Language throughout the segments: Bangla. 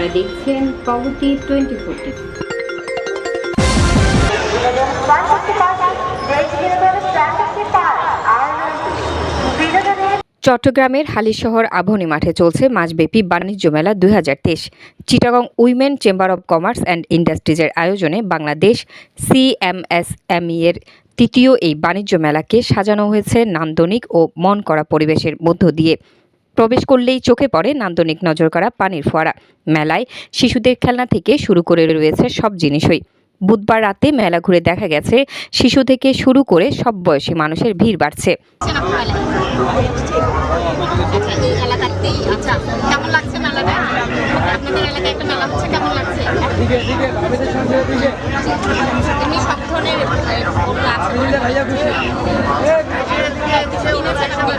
আপনারা দেখছেন প্রগতি টোয়েন্টি ফোরটি চট্টগ্রামের হালিশহর আভনী মাঠে চলছে মাসব্যাপী বাণিজ্য মেলা দুই হাজার তেইশ। Chittagong women chamber of commerce and ইন্ডাস্ট্রিজের আয়োজনে বাংলাদেশ সিএমএসএমই এর তৃতীয় এই বাণিজ্য মেলাকে সাজানো হয়েছে নান্দনিক ও মন করা পরিবেশের মধ্য দিয়ে। প্রবেশ করলেই চোখে পড়ে নান্দনিক নজর করা পানির ফোয়ারা। মেলায় শিশুদের খেলনা থেকে শুরু করে রয়েছে সব জিনিসই। বুধবার রাতে মেলা ঘুরে দেখা গেছে, শিশু থেকে শুরু করে সব বয়সী মানুষের ভিড় বাড়ছে।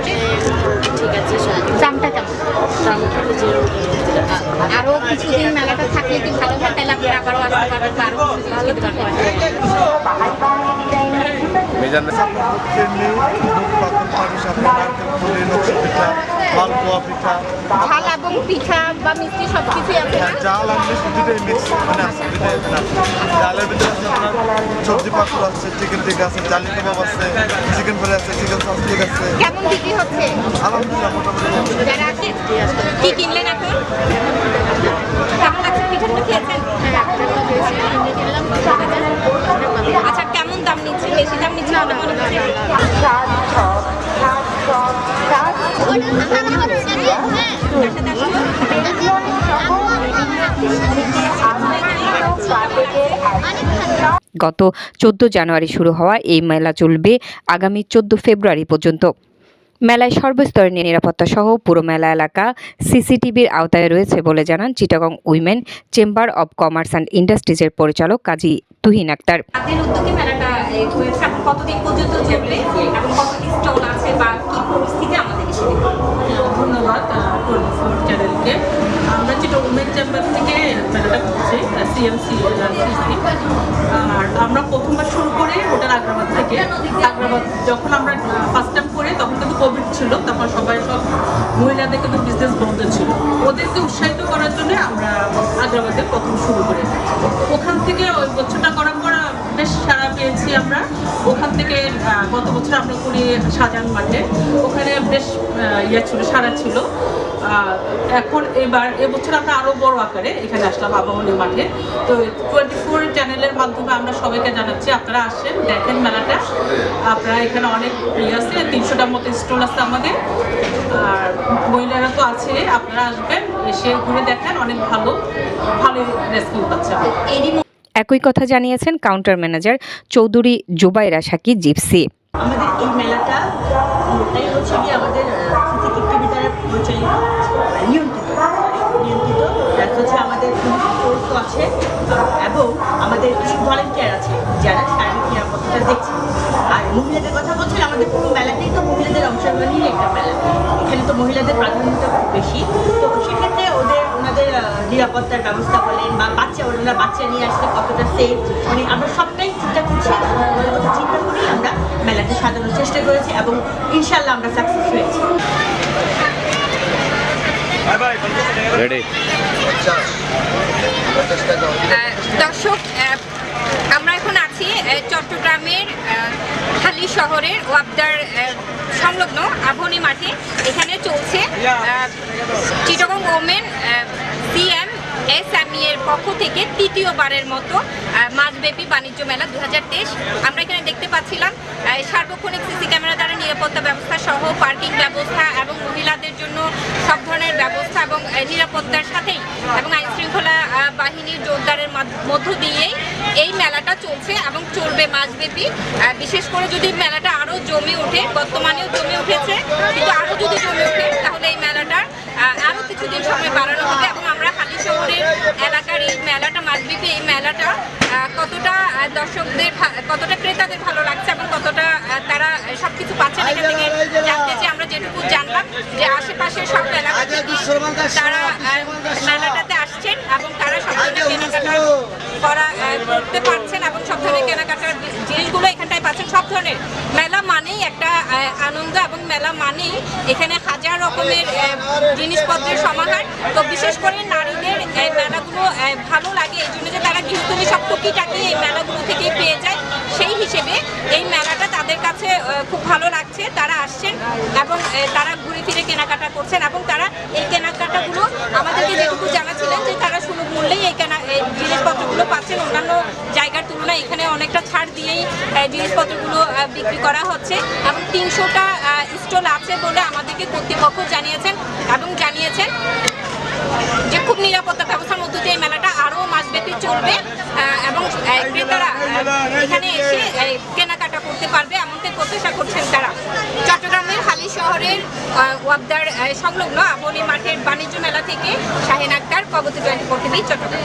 আচ্ছা আছে দামটা কেমন কিছুদিন মেলাটা থাকলে কি ভালো হয়? তাহলে আপনি আবারও আসতে পারবেন বা আরও কিছু জিনিস কিনতে পারবেন। মেজানের সামনে তেমনি দুধ পাতল পানির সাথে নারকেল পুলি নকশি পিঠা মালপোয়া পিঠা ঝাল এবং পিঠা বা মিষ্টি সব কিছুই আছে না? জাল আর মিষ্টি দুটোই মিক্স মানে আছে। ডালের ভিতরে আছে আপনার সবজি পাকুড় আছে চিকেন টিকা আছে জালি কাবাব আছে চিকেন ফ্রাই আছে চিকেন সামস্টিক আছে। কেমন বিক্রি হচ্ছে আলহামদুলিল্লাহ মোটামুটি যারা আছে কি কিনলেন এখন? কেমন লাগছে পিঠাটা খেয়েছেন আচ্ছা কেমন দাম নিচ্ছে বেশি দাম নিচ্ছে গত চোদ্দ জানুয়ারি শুরু হওয়া এই মেলা চলবে আগামী চোদ্দ ফেব্রুয়ারি পর্যন্ত। মেলায় সর্বস্তরের নিরাপত্তা সহ পুরো মেলা এলাকা সিসিটিভির আওতায় রয়েছে বলে জানান Chittagong women chamber of commerce and ইন্ডাস্ট্রিজের পরিচালক কাজী তুহিন আক্তার। আপনাদের উদ্যোগে মেলাটা এ, হয়েছে এখন কতদিন পর্যন্ত চলবে এবং কতটি স্টল আছে বা কি পরিস্থিতি আমাদের ধন্যবাদ চ্যানেলকে। আমরা যেটা উমেন চেম্বার থেকে মেলাটা করছি সিএমসি আগ্রাবাদ থেকে। আগ্রাবাদ যখন আমরা ফার্স্ট টাইম করি, তখন কিন্তু কোভিড ছিল তখন সবাই সব মহিলাদের কিন্তু বিজনেস বন্ধ ছিল। ওদেরকে উৎসাহিত করার জন্য আমরা আগ্রাবাদে প্রথম শুরু করেছি ওখান থেকে ওই বছরটা করার পর বেশ সারা পেয়েছি আমরা। থেকে গত বছর আমরা করি সাজান মাঠে। ওখানে বেশ ইয়ে ছিল, সারা ছিল। এখন এবার, এবছর আমরা আরও বড় আকারে এখানে আসলাম, আবাহনী মাঠে। তো টোয়েন্টি ফোর চ্যানেলের মাধ্যমে আমরা সবাইকে জানাচ্ছি, আপনারা আসেন, দেখেন মেলাটা। আপনারা এখানে অনেক ইয়ে আছে, তিনশোটার মতো স্টল আছে আমাদের। আর মহিলারা তো আছে, আপনারা আসবেন, এসে ঘুরে দেখেন, অনেক ভালো ভালো রেসপন্স পাচ্ছে একই কথা জানিয়েছেন counter manager Chowdhury Zubaira Saki gypsy. আমাদের কিছু ভলেন্টিয়ার আছে যারা শারীরিক নিরাপত্তাটা দেখছে। আর মহিলাদের কথা বলছেন আমাদের পুরো মেলাটাই তো মহিলাদের অংশগ্রহণই একটা মেলা। এখানে তো মহিলাদের প্রাধান্যতা খুব বেশি। নিরাপত্তার ব্যবস্থা বলেন বা বাচ্চা ওনারা বাচ্চা নিয়ে আসলে কতটা সেফ মানে আমরা সবটাই চিন্তা করছি কথা চিন্তা করেই আমরা মেলাটা সাজানোর চেষ্টা করেছি এবং ইনশাল্লাহ আমরা সাকসেস হয়েছি। দর্শক আমরা এখন আছি চট্টগ্রামের হালি শহরের ওয়াবদার সংলগ্ন আভনি মাঠে। এখানে চলছে চিটগং ওমেন সিএম এসএমই এর পক্ষ থেকে তৃতীয়বারের মতো মাসব্যাপী বাণিজ্য মেলা দু হাজার তেইশ। আমরা এখানে দেখতে পাচ্ছিলাম সার্বক্ষণিক সিসি ক্যামেরা দ্বারা নিরাপত্তা ব্যবস্থা সহ পার্কিং ব্যবস্থা এবং মহিলাদের জন্য সব ধরনের ব্যবস্থা এবং নিরাপত্তার সাথেই এবং আইন শৃঙ্খলা বাহিনীর জোরদারের মধ্য দিয়েই এই মেলাটা চলছে এবং চলবে মাসব্যাপী। বিশেষ করে যদি মেলাটা আরও জমে ওঠে, বর্তমানেও জমে উঠেছে, কিন্তু আরও যদি জমে ওঠে, তাহলে এই মেলাটার আহ, আরও কিছুদিন সময় বাড়ানো হবে এবং আমরা হালি শহরের এলাকার এই মেলাটা মাসব্যাপী এই মেলাটা আহ, কতটা আহ, দর্শকদের কতটা ক্রেতাদের ভালো লাগছে এবং কতটা তারা সব কিছু পাচ্ছেন এখান থেকে জানতে চাই আমরা যেটুকু জানলাম যে আশেপাশের সব এলাকা থেকে তারা মেলাটাতে আসছেন এবং তারা সব ধরনের কেনাকাটা করা করতে পারছেন এবং সব ধরনের কেনাকাটার জিনিসগুলো এখানটায় পাচ্ছেন। সব ধরনের মেলা মানেই একটা আনন্দ এবং মেলা মানেই এখানে হাজার রকমের জিনিসপত্রের সমাহার। তো বিশেষ করে নারীদের মেলাগুলো ভালো লাগে এই জন্য সব টুকিটাকি এই মেলাগুলো থেকেই পেয়ে যায়। সেই হিসেবে এই মেলাটা তাদের কাছে খুব ভালো লাগছে। তারা আসছেন এবং তারা ঘুরে ফিরে কেনাকাটা করছেন এবং তারা এই কেনাকাটাগুলো আমাদেরকে যেটুকু জানাচ্ছিলেন যে তারা সুলভ মূল্যেই এই কেনা, এই জিনিসপত্রগুলো পাচ্ছেন। অন্যান্য জায়গার তুলনায় এখানে অনেকটা ছাড় দিয়েই জিনিসপত্রগুলো বিক্রি করা হচ্ছে এবং তিনশোটা স্টল আছে বলে আমাদেরকে কর্তৃপক্ষ জানিয়েছেন এবং জানিয়েছেন যে খুব নিরাপত্তা ব্যবস্থার মধ্য দিয়ে এই মেলাটা আরও মাসব্যাপী চলবে। এখানে এসে কেনাকাটা করতে পারবে এমনটাই প্রত্যাশা করছেন তারা। চট্টগ্রামের হালি শহরের ওয়াবদার সংলগ্ন আবনী মাঠের বাণিজ্য মেলা থেকে শাহিন আক্তার কবতী টোয়েন্টি ফোর টিভি চট্টগ্রাম।